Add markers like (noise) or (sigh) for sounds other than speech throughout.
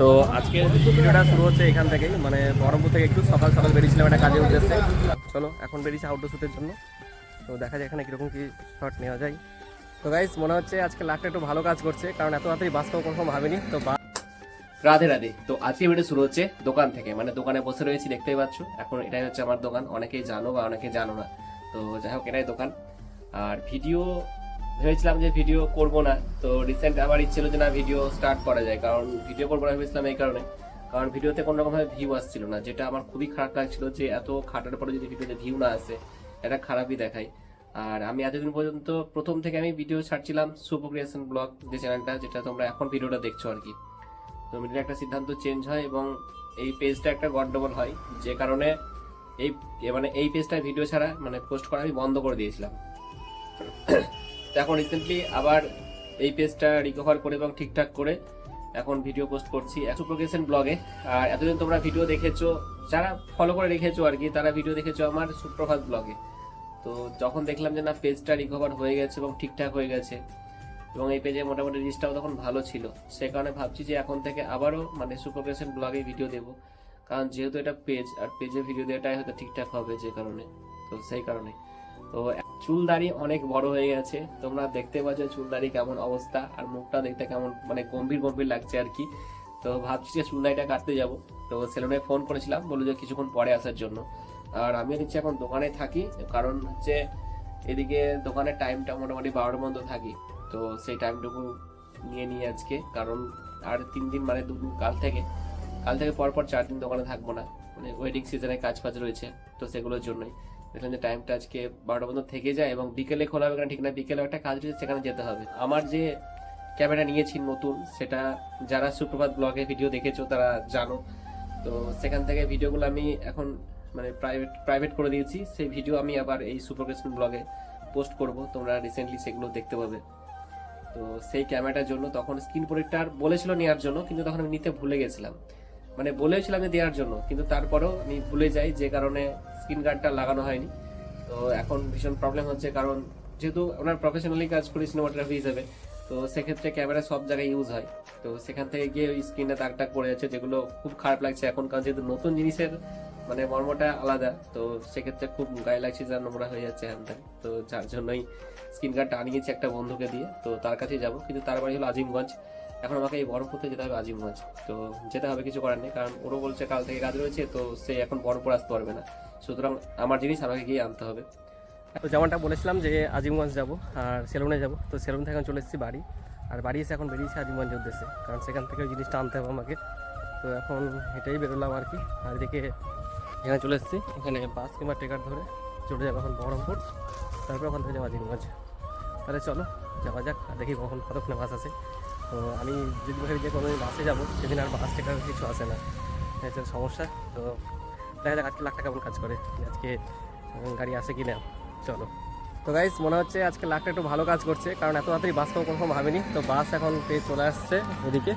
তো আজকে ভিডিওটা শুরু হচ্ছে এখান থেকেই। মানে বহরমপুর থেকে একটু সকাল সকাল বেরিয়েছিলাম একটা কাজের উদ্দেশ্যে। চলো, এখন বেরিয়েছি আউটডোর শ্যুটের জন্য। তো দেখা যায় এখানে কীরকম কী শট নেওয়া যায়। তো গাইজ মনে হচ্ছে আজকে লাখটা একটু ভালো কাজ করছে, কারণ এত তাড়াতাড়ি বাস পাবো কনফার্ম ভাবিনি, তো রাধে রাধে। তো আজকে ভিডিও শুরু হচ্ছে দোকান থেকে। মানে দোকানে বসে রয়েছি, দেখতেই পাচ্ছ। এখন এটাই হচ্ছে আমার দোকান। অনেকেই জানো বা অনেকে জানো না। তো যাই হোক, এটাই দোকান। আর ভিডিও ভেবেছিলাম যে ভিডিও করব না, তো রিসেন্ট আমার ইচ্ছে ছিল যে না ভিডিও স্টার্ট করা যায়, কারণ ভিডিও করব না ভেবেছিলাম এই কারণে। কারণ ভিডিওতে কোনো রকমভাবে ভিউ আসছিল না, যেটা আমার খুবই খারাপ লাগছিল যে এত খাটার পরে যদি ভিডিওতে ভিউ না আসে, এটা খারাপই দেখায়। আর আমি এতদিন পর্যন্ত প্রথম থেকে আমি ভিডিও ছাড়ছিলাম সুপার ক্রিয়েশন ব্লগ যে চ্যানেলটা যেটা তোমরা এখন ভিডিওটা দেখছ আর কি। তো মিডিয়ার একটা সিদ্ধান্ত চেঞ্জ হয় এবং এই পেজটা একটা গন্ডগোল হয়, যে কারণে এই মানে এই পেজটা ভিডিও ছাড়া মানে পোস্ট করা আমি বন্ধ করে দিয়েছিলাম। এখন রিসেন্টলি আবার এই পেজটা রিকভার করে এবং ঠিকঠাক করে এখন ভিডিও পোস্ট করছি সুপ্রোগেশন ব্লগে আর এতদিন তোমরা ভিডিও দেখেছ, যারা ফলো করে রেখেছো আর কি, তারা ভিডিও দেখেছ আমার সুপ্রভাত ব্লগে তো যখন দেখলাম যে না পেজটা রিকভার হয়ে গেছে এবং ঠিকঠাক হয়ে গেছে, এবং এই পেজে মোটামুটি রিচটাও তখন ভালো ছিল, সে কারণে ভাবছি যে এখন থেকে আবারও মানে সুপ্রোগেশন ব্লগে ভিডিও দেবো। কারণ যেহেতু এটা পেজ আর পেজে ভিডিও দেওয়াটাই হয়তো ঠিকঠাক হবে যে কারণে, তো সেই কারণে। তো চুল দাড়ি অনেক বড় হয়ে গেছে। তোমরা দেখতে পাচ্ছ চুল দাড়ি কেমন অবস্থা আর মুখটা দেখতে কেমন মানে গম্ভীর গম্ভীর লাগছে আর কি। তো ভাবছি যে চুল দাড়িটা কাটতে যাব। তো সেলুনে ফোন করেছিলাম, বলল যে কিছুক্ষণ পরে আসার জন্য। আর আমিও দিচ্ছি এখন দোকানে থাকি, কারণ হচ্ছে এদিকে দোকানের টাইমটা মোটামুটি বারোটা পর্যন্ত থাকি। তো সেই টাইমটুকু নিয়ে নিই আজকে, কারণ আর তিন দিন মানে দু কাল থেকে কাল থেকে পর পর চার দিন দোকানে থাকব না। মানে ওয়েডিং সিজনে কাজ ফাজ রয়েছে, তো সেগুলোর জন্যই। দেখলাম যে টাইমটা আজকে বারোটা পর্যন্ত থেকে যায় এবং বিকেলে খোলা হবে কিনা ঠিক না বিকেলে একটা কাজ রয়েছে, সেখানে যেতে হবে। আমার যে ক্যামেরা নিয়েছি নতুন, সেটা যারা সুপ্রভাত ব্লগে ভিডিও দেখেছ, তারা জানো। তো সেখান থেকে ভিডিওগুলো আমি এখন মানে প্রাইভেট প্রাইভেট করে দিয়েছি। সেই ভিডিও আমি আবার এই সুপারকেশন ব্লগে পোস্ট করব। তোমরা রিসেন্টলি সেগুলো দেখতে পাবে। তো সেই ক্যামেরাটার জন্য তখন স্ক্রিন প্রোটেক্টার বলেছিল নেওয়ার জন্য, কিন্তু তখন আমি নিতে ভুলে গেছিলাম। মানে বলেছিলাম যে দেওয়ার জন্য, কিন্তু তারপরেও আমি ভুলে যাই, যে কারণে স্ক্রিন গার্ডটা লাগানো হয়নি। তো এখন ভীষণ প্রবলেম হচ্ছে কারণ যেহেতু ওনার প্রফেশনালি কাজ করি সিনেমাটোগ্রাফি হিসেবে, তো সেক্ষেত্রে ক্যামেরা সব জায়গায় ইউজ হয়। তো সেখান থেকে গিয়ে ওই স্ক্রিনে দাগ টাগ পড়ে যাচ্ছে, যেগুলো খুব খারাপ লাগছে এখন কারণ যেহেতু নতুন জিনিসের মানে মর্মটা আলাদা, তো সেক্ষেত্রে খুব গায়ে লাগছে যা নোংরা হয়ে যাচ্ছে হ্যান ত্যান। তো যার জন্যই স্ক্রিন গার্ডটা আনিয়েছি একটা বন্ধুকে দিয়ে, তো তার কাছেই যাব। কিন্তু তার বাড়ি হলো আজিমগঞ্জ। এখন আমাকে এই বহরমপুর থেকে যেতে হবে আজিমগঞ্জ। তো যেতে হবে, কিছু করার নেই, কারণ ওরও বলছে কাল থেকে কাজ রয়েছে, তো সে এখন বহরমপুর আসতে পারবে না। সুতরাং আমার জিনিস আমাকে গিয়ে আনতে হবে। তো যেমনটা বলেছিলাম যে আজিমগঞ্জ যাব আর সেলুনে যাব, তো সেলুন থেকে চলে এসেছি বাড়ি। আর বাড়ি এসে এখন বেরিয়েছি আজিমগঞ্জের উদ্দেশ্যে, কারণ সেখান থেকে ওই জিনিসটা আনতে হবে আমাকে। তো এখন এটাই বেরোলাম আর কি, আর এদিকে এখানে চলে এসেছি। এখানে বাস কিংবা টেকার ধরে চলে যাব এখন বহরমপুর। তারপর ওখান থেকে যাব আজিমগঞ্জ। তাহলে চলো, যাওয়া যাক আর দেখি কখন কতক্ষণে বাস আসে। তো আমি যদি ভাবি যে কোনো বাসে যাব, সেদিন আর বাস টেকার কিছু আসে না। এটা সমস্যা, তো দেখা যাক আজকে লাখটা কেমন কাজ করে আজকে গাড়ি আসে কি না চলো। তো গাইস মনে হচ্ছে আজকে লাখটা একটু ভালো কাজ করছে, কারণ এত তাড়াতাড়ি বাস পাবো কনফার্ম ভাবিনি। তো বাস এখন পেয়ে চলে আসছে এদিকে।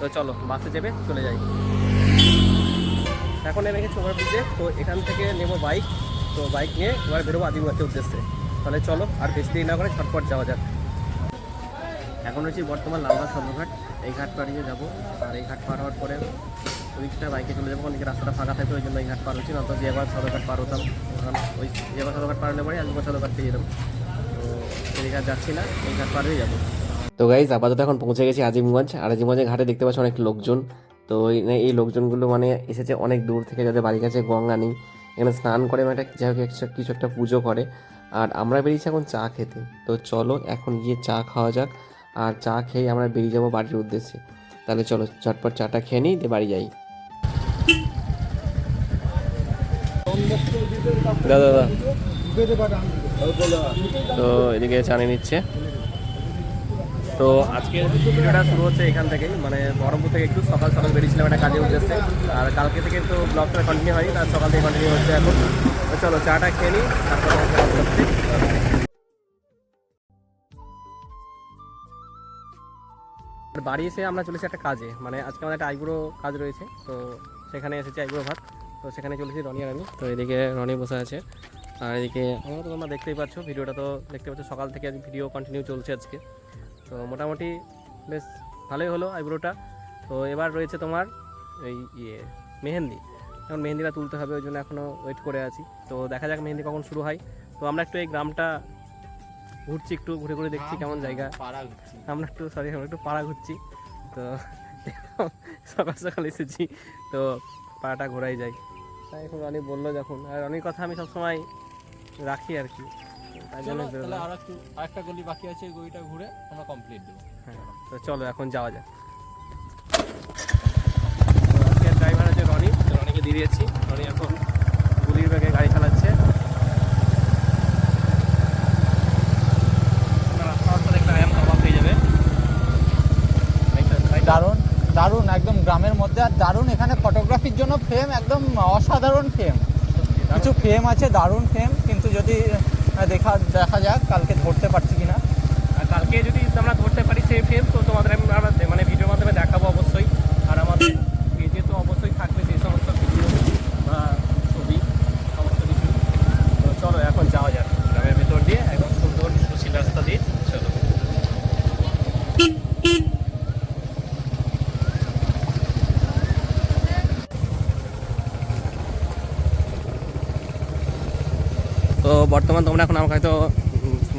তো চলো বাসে চেপে চলে যাই। এখন নেমে গেছি ওভারব্রিজে তো এখান থেকে নেব বাইক তো বাইক নিয়ে এবার বেরোবো আদিবাসীর উদ্দেশ্যে। তাহলে চলো, আর বেশি দেরি না করে ছটপট যাওয়া যাক। এখন রয়েছি বর্তমান লালবাগ সদরঘাট, এই ঘাট পাড়িয়ে যাব। আর এই ঘাট পার হওয়ার পরে ওইদিকটা বাইকে চলে যাব ওদিকে রাস্তাটা ফাঁকা থাকবে, ওই জন্য এই ঘাট পার হচ্ছি না তো যে আবার সদরঘাট পার হতাম ওই যে আবার সদরঘাট পার হলে পরে আজকে সদরঘাট পেয়ে যেতাম তো এই ঘাট যাচ্ছি না, এই ঘাট পার হয়ে যাব। তো গাইজ আপাতত এখন পৌঁছে গেছি আজিমগঞ্জ। আর আজিমগঞ্জের ঘাটে দেখতে পাচ্ছি অনেক লোকজন। তো এই এই লোকজনগুলো মানে এসেছে অনেক দূর থেকে, যাদের বাড়ির কাছে গঙ্গা নেই, এখানে স্নান করে মানে একটা যাই হোক, কিছু একটা পুজো করে। আর আমরা বেরিয়েছি এখন চা খেতে। তো চলো, এখন গিয়ে চা খাওয়া যাক। আর চা খেয়ে আমরা বেরিয়ে যাব বাড়ির উদ্দেশ্যে। তাহলে চলো চটপট চাটা খেয়ে নিই, দিয়ে বাড়ি যাই। দাদা দাদা। তো এদিকে চা নিয়ে নিচ্ছে। তো আজকে ভিডিওটা শুরু হচ্ছে এখান থেকেই। মানে বহরমপুর থেকে একটু সকাল সকাল বেরিয়েছিলাম একটা কাজের উদ্দেশ্যে। আর কালকে থেকে তো ব্লগটা কন্টিনিউ হয়নি, তার সকাল থেকে কন্টিনিউ হচ্ছে এখন। চলো, চাটা খেয়ে নিই, তারপর। আর বাড়ি এসে আমরা চলেছি একটা কাজে। মানে আজকে আমাদের একটা আইবুড়ো কাজ রয়েছে, তো সেখানে এসেছি আইবুড়ো ভাত। তো সেখানে চলেছি রনি আর আমি। তো এদিকে রনি বসে আছে। আর এদিকে আমরা তো তোমরা দেখতেই পাচ্ছ ভিডিওটা তো দেখতে পাচ্ছ সকাল থেকে ভিডিও কন্টিনিউ চলছে আজকে। তো মোটামুটি বেশ ভালোই হলো আইব্রোটা। তো এবার রয়েছে তোমার এই ইয়ে মেহেন্দি। এখন মেহেন্দিটা তুলতে হবে ওই জন্য এখনও ওয়েট করে আছি। তো দেখা যাক মেহেন্দি কখন শুরু হয়। তো আমরা একটু এই গ্রামটা ঘুরছি একটু ঘুরে ঘুরে দেখছি কেমন জায়গা। পাড়া ঘুরছি। আমরা একটু সরি আমরা একটু পাড়া ঘুরছি। তো (laughs) সকাল সকাল এসেছি। তো পাড়াটা ঘোরাই যায়। তাই এখন রনি বলল যখন আর রনির কথা আমি সবসময় রাখি আর কি। তাই জন্য চলো তাহলে আর একটু আরেকটা গলি বাকি আছে ওই গলিটা ঘুরে আমরা কমপ্লিট দেবো। হ্যাঁ তো চলো এখন যাওয়া যাক। ড্রাইভার আছে রনি। রনিকে দিয়ে দিয়েছি। রনি এখন গুলির ব্যাগে গাড়ি চালাচ্ছে। রাস্তা দারুণ, একদম গ্রামের মধ্যে, আর দারুণ এখানে ফটোগ্রাফির জন্য ফ্রেম একদম অসাধারণ ফ্রেম কিছু ফ্রেম আছে, দারুণ ফ্রেম কিন্তু যদি দেখা দেখা যাক, কালকে ধরতে পারছি কিনা। কালকে যদি আমরা ধরতে পারি সেই ফ্রেম তো তোমাদের আমরা মানে ভিডিওর মাধ্যমে দেখাবো অবশ্যই। আর আমাদের পেজে তো অবশ্যই থাকবে সেই সমস্ত ভিডিও বা ছবি সমস্ত কিছু তো চলো এখন যাওয়া যাক গ্রামের ভেতর দিয়ে একদম সুন্দর সুশীল রাস্তা দিয়ে চলো তো বর্তমান তোমরা এখন আমাকে হয়তো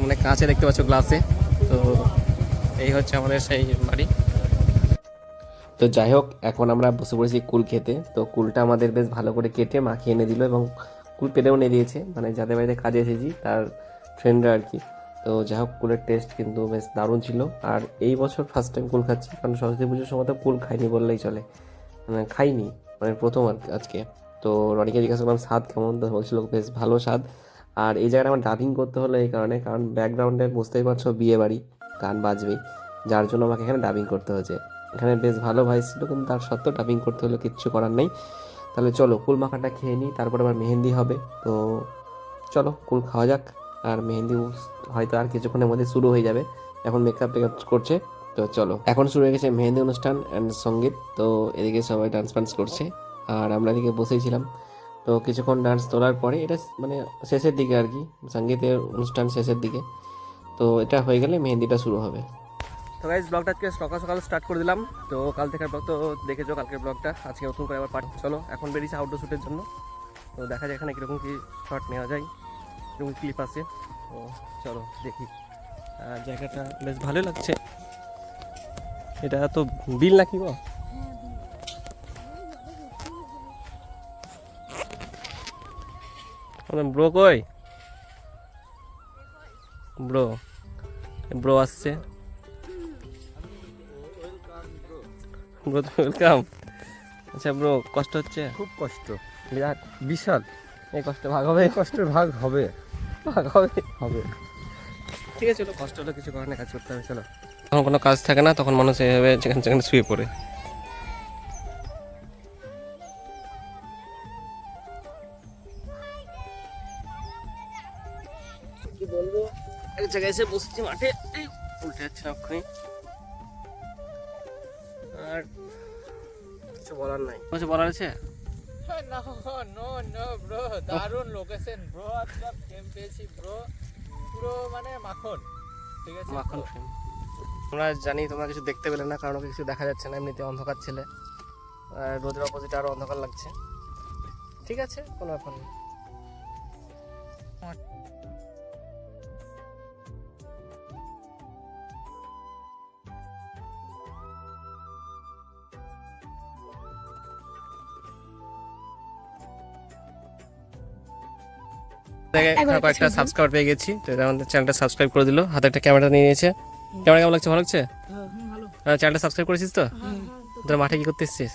মানে কাছে দেখতে পাচ্ছ গ্লাসে তো এই হচ্ছে আমাদের সেই বাড়ি। তো যাই হোক, এখন আমরা বসে পড়েছি কুল খেতে। তো কুলটা আমাদের বেশ ভালো করে কেটে মাখিয়ে এনে দিল এবং কুল পেটেও এনে দিয়েছে। মানে যাদের বাড়িতে কাজে এসেছি, তার ফ্রেন্ডরা আর কি। তো যাই হোক, কুলের টেস্ট কিন্তু বেশ দারুণ ছিল। আর এই বছর ফার্স্ট টাইম কুল খাচ্ছি, কারণ সরস্বতী পুজোর সময় তো কুল খাইনি বললেই চলে। মানে খাইনি মানে প্রথম আর আজকে। তো রনিকে জিজ্ঞাসা করলাম, স্বাদ কেমন? তো বলছিল, বেশ ভালো স্বাদ। আর এই জায়গাটা আমার ডাবিং করতে হলো এই কারণে, কারণ ব্যাকগ্রাউন্ডে বুঝতেই পারছ বিয়ে বাড়ি, গান বাজবেই যার জন্য আমাকে এখানে ডাবিং করতে হয়েছে। এখানে বেশ ভালো ভয়েস ছিল, কিন্তু তার সত্ত্বেও ডাবিং করতে হলো, কিচ্ছু করার নেই। তাহলে চলো, কুল মাখাটা খেয়ে নিই, তারপর আবার মেহেন্দি হবে। তো চলো, কুল খাওয়া যাক, আর মেহেন্দি হয়তো আর কিছুক্ষণের মধ্যে শুরু হয়ে যাবে। এখন মেকআপ টেকআপ করছে, তো চলো। এখন শুরু হয়ে গেছে মেহেন্দি অনুষ্ঠান অ্যান্ড সংগীত, তো এদিকে সবাই ডান্স ফান্স করছে। আর আমরা এদিকে বসেছিলাম তো কিছুক্ষণ ডান্স তোলার পরে এটা মানে শেষের দিকে আর কি, সঙ্গীতের অনুষ্ঠান শেষের দিকে। তো এটা হয়ে গেলে মেহেন্দিটা শুরু হবে। তো গাইজ ব্লগটা আজকে সকাল সকাল স্টার্ট করে দিলাম। তো কাল থেকে ব্লগ তো দেখেছ, কালকের ব্লগটা আজকে নতুন করে আবার পাঠ চলো, এখন বেরিয়েছে আউটডোর শ্যুটের জন্য। তো দেখা যায় এখানে কীরকম কী শট নেওয়া যায়, কীরকম ক্লিপ আছে। তো চলো, দেখি। জায়গাটা বেশ ভালোই লাগছে। এটা তো বিল নাকি গো? ব্রো কই? ব্রো ব্রো আসছে। ব্রো ওয়েলকাম আচ্ছা ব্রো কষ্ট হচ্ছে? খুব কষ্ট। বিরাট বিশাল। এই কষ্ট ভাগ হবে? এই কষ্টের ভাগ হবে। ভাগ হবে? হবে। ঠিক আছে চলো। কষ্ট হলে কিছু কারণে কাজ করতে হবে চলো। তখন কোনো কাজ থাকে না তখন মানুষ এভাবে যেখানে যেখানে শুয়ে পড়ে। কি বলব? এক জায়গায় এসে বসেছি মাঠে এই উল্টে যাচ্ছে না অক্ষণি আর কিছু বলার নাই। কিছু বলার আছে? নো নো নো ব্রো দারুণ লোকেশন ব্রো পেয়েছি ব্রো পুরো মানে মাখন ঠিক আছে? মাখন ফ্রেম আমরা জানি তোমরা কিছু দেখতে পেলে না কারণ ওকে কিছু দেখা যাচ্ছে না এমনিতে অন্ধকার ছেলে। আর রোদের অপোজিটে আরও অন্ধকার লাগছে। ঠিক আছে কোনো ব্যাপার নেই। কয়েকটা সাবস্ক্রাইব পেয়ে গেছি। তো আমাদের চ্যানেলটা সাবস্ক্রাইব করে দিল। হাতে একটা ক্যামেরা নিয়ে নিয়েছে। ক্যামেরা কেমন লাগছে? ভালো লাগছে? হ্যাঁ চ্যানেলটা সাবস্ক্রাইব করেছিস তো? তোর মাঠে কি করতে এসছিস?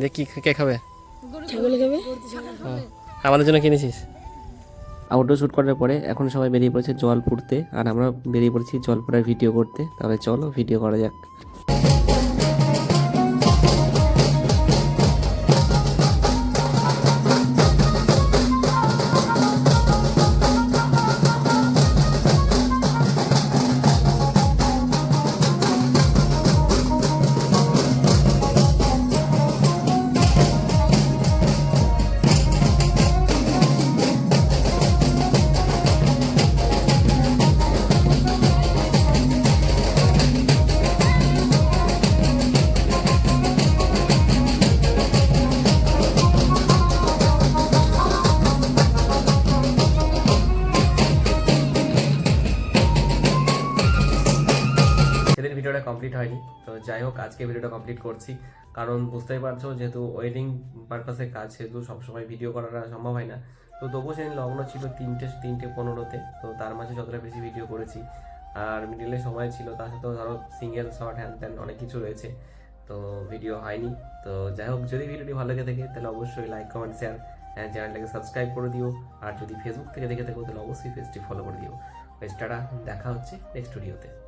দেখ কি কে খাবে? হ্যাঁ। আমাদের জন্য কিনেছিস আউটডোর শ্যুট করার পরে এখন সবাই বেরিয়ে পড়েছে জল পুড়তে। আর আমরা বেরিয়ে পড়েছি জল পড়ার ভিডিও করতে। তাহলে চলো ভিডিও করা যাক। হয়নি। তো যাই হোক, আজকে ভিডিওটা কমপ্লিট করছি। কারণ বুঝতেই পারছ, যেহেতু ওয়েডিং পারপাসে কাজ, সেহেতু সবসময় ভিডিও করাটা সম্ভব হয় না। তো তবুও সেদিন লগ্ন ছিল তিনটে তিনটে পনেরোতে। তো তার মাঝে যতটা বেশি ভিডিও করেছি। আর মিডিলে সময় ছিল তার সাথেও ধরো সিঙ্গেল শর্ট হ্যান্ড ত্যান অনেক কিছু রয়েছে। তো ভিডিও হয়নি। তো যাই হোক, যদি ভিডিওটি ভালো লেগে থাকে, তাহলে অবশ্যই লাইক কমেন্ট শেয়ার চ্যানেলটাকে সাবস্ক্রাইব করে দিও। আর যদি ফেসবুক থেকে দেখে থাকো, তাহলে অবশ্যই পেজটি ফলো করে দিও। টাটা। দেখা হচ্ছে নেক্সট ভিডিওতে